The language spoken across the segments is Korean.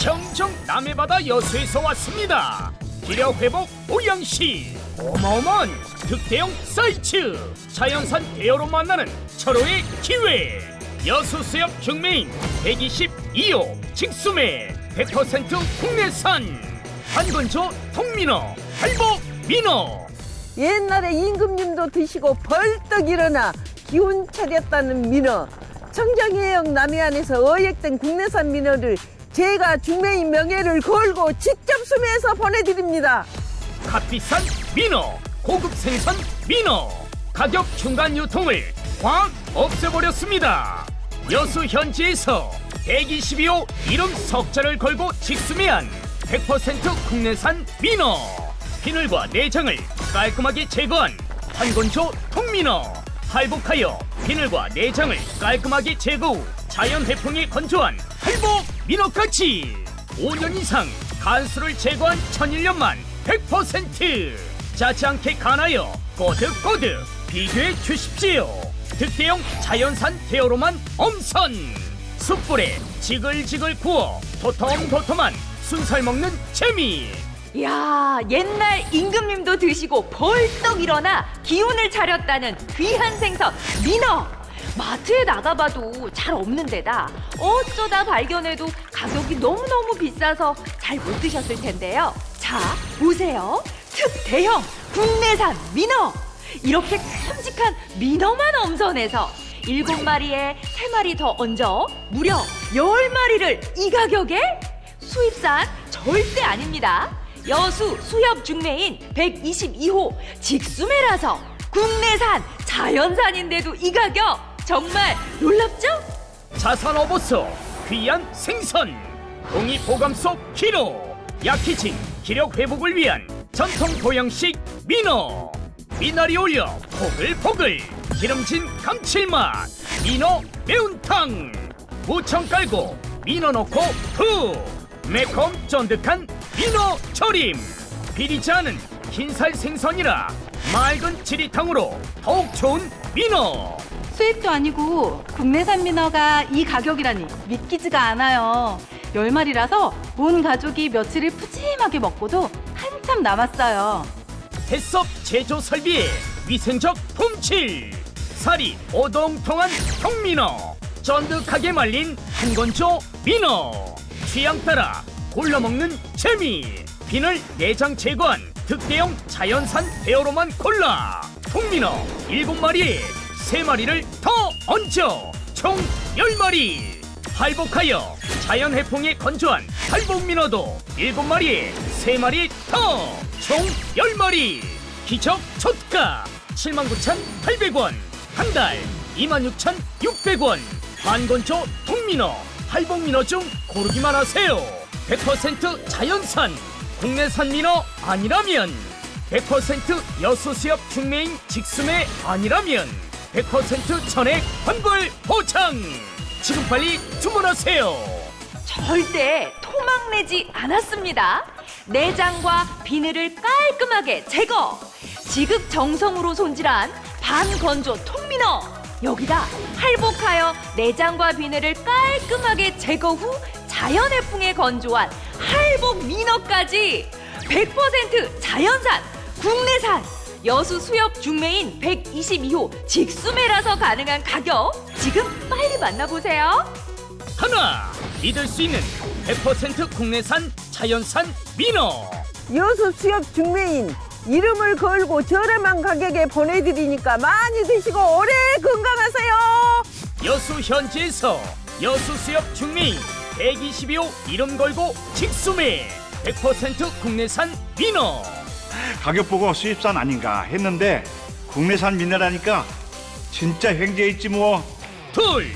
청정 남해 바다 여수에서 왔습니다. 기력 회복 보양시. 어마어마한 득대형 사이즈 자연산 대어로 만나는 철호의 기회. 여수 수협 중매인 122호 직수매 100% 국내산. 한건조 통민어 할복 민어. 옛날에 임금님도 드시고 벌떡 일어나 기운 차렸다는 민어. 청정해역 남해안에서 어획된 국내산 민어를 제가 중매인 명예를 걸고 직접 수매해서 보내드립니다. 값비싼 민어, 고급 생선 민어, 가격 중간 유통을 확 없애버렸습니다. 여수 현지에서 122호 이름 석자를 걸고 직수매한 100% 국내산 민어, 비늘과 내장을 깔끔하게 제거한 한건조 통민어, 할복하여 비늘과 내장을 깔끔하게 제거 후 자연 해풍에 건조한 할복 민어까지. 5년 이상 간수를 제거한 천일년만 100% 짜지 않게 간하여 꼬득꼬득 비교해 주십시오. 득대형 자연산 대어로만 엄선. 숯불에 지글지글 구워 도톰도톰한 순살 먹는 재미. 이야 옛날 임금님도 드시고 벌떡 일어나 기운을 차렸다는 귀한 생선 민어 마트에 나가봐도 잘 없는 데다 어쩌다 발견해도 가격이 너무너무 비싸서 잘 못 드셨을 텐데요. 자 보세요. 특대형 국내산 민어. 이렇게 큼직한 민어만 엄선해서 일곱 마리에 세 마리 더 얹어 무려 열 마리를 이 가격에 수입산 절대 아닙니다. 여수 수협 중매인 122호 직수매라서 국내산 자연산인데도 이 가격 정말 놀랍죠? 자산 어보소 귀한 생선 공이 보감 속 키로 약해진 기력 회복을 위한 전통 보양식 민어. 미나리 올려 포글포글 기름진 감칠맛 민어 매운탕. 무청 깔고 민어 넣고 푹 매콤 쫀득한 민어 절임. 비리지 않은 흰살 생선이라 맑은 지리탕으로 더욱 좋은 민어 수입도 아니고 국내산 민어가 이 가격이라니 믿기지가 않아요. 열 마리라서 온 가족이 며칠을 푸짐하게 먹고도 한참 남았어요. 해썹 제조 설비에 위생적 품질 살이 오동통한 형민어 쫀득하게 말린 한건조 민어 취향 따라 골라 먹는 재미 비늘 내장 제거한 특대형 자연산 대어로만 골라 통민어 7마리에 3마리를 더 얹어. 총 10마리. 할복하여 자연 해풍에 건조한 할복민어도 7마리에 3마리 더. 총 10마리. 기적 초가. 79,800원. 한 달 26,600원. 반건조 통민어 할복민어 중 고르기만 하세요. 100% 자연산 국내산 민어 아니라면. 100% 여수수협 중매인 직수매 아니라면 100% 전액 환불 보장 지금 빨리 주문하세요 절대 토막내지 않았습니다. 내장과 비늘을 깔끔하게 제거. 지극 정성으로 손질한 반건조 통민어. 여기다 할복하여 내장과 비늘을 깔끔하게 제거 후 자연 해풍에 건조한 할복 민어까지 100% 자연산 국내산 여수 수협 중매인 122호 직수매라서 가능한 가격. 지금 빨리 만나보세요. 하나 믿을 수 있는 100% 국내산 자연산 민어. 여수 수협 중매인 이름을 걸고 저렴한 가격에 보내드리니까 많이 드시고 오래 건강하세요. 여수 현지에서 여수 수협 중매인 122호 이름 걸고 직수매 100% 국내산 민어 가격 보고 수입산 아닌가 했는데 국내산 미네라니까 진짜 횡재했지 뭐. 둘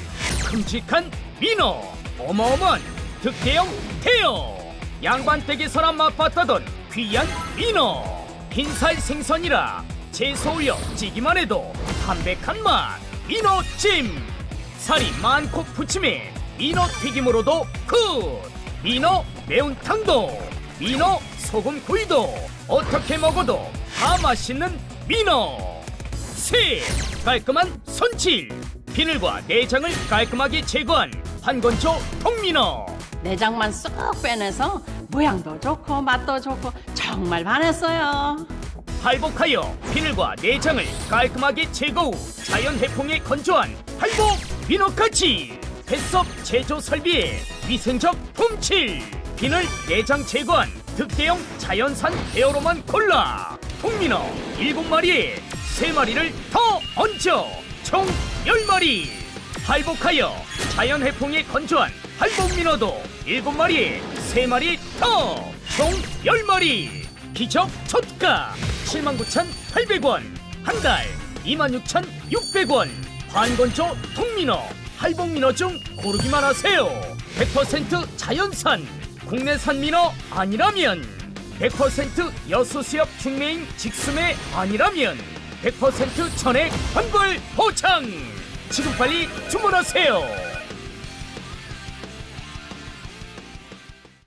큼직한 민어 어마어마한 득대형 대어. 양반댁에서나 맛봤다던 귀한 민어. 흰살 생선이라 채소 올려 찌기만 해도 담백한 맛 민어 찜. 살이 많고 푸짐해 민어 튀김으로도 굿. 민어 매운탕도 민어 소금 구이도 어떻게 먹어도 다 맛있는 민어. 셋 깔끔한 손질. 비늘과 내장을 깔끔하게 제거한 한건조 통민어. 내장만 쏙 빼내서 모양도 좋고 맛도 좋고 정말 반했어요. 할복하여 비늘과 내장을 깔끔하게 제거 후 자연 해풍에 건조한 할복 민어까지 뱃섭 제조 설비에 위생적 품칠 비늘 내장 제거한 특대형 자연산 헤어로만 골라. 통민어 7마리에 3마리를 더 얹어. 총 10마리. 할복하여 자연 해풍에 건조한 할복민어도 7마리에 3마리 더. 총 10마리. 기적 초가. 79,800원. 한 달 26,600원. 반건조 통민어 할복민어 중 고르기만 하세요. 100% 자연산 국내산 민어 아니라면 100% 여수수협 중매인 직수매 아니라면 100% 전액 환불 보장. 지금 빨리 주문하세요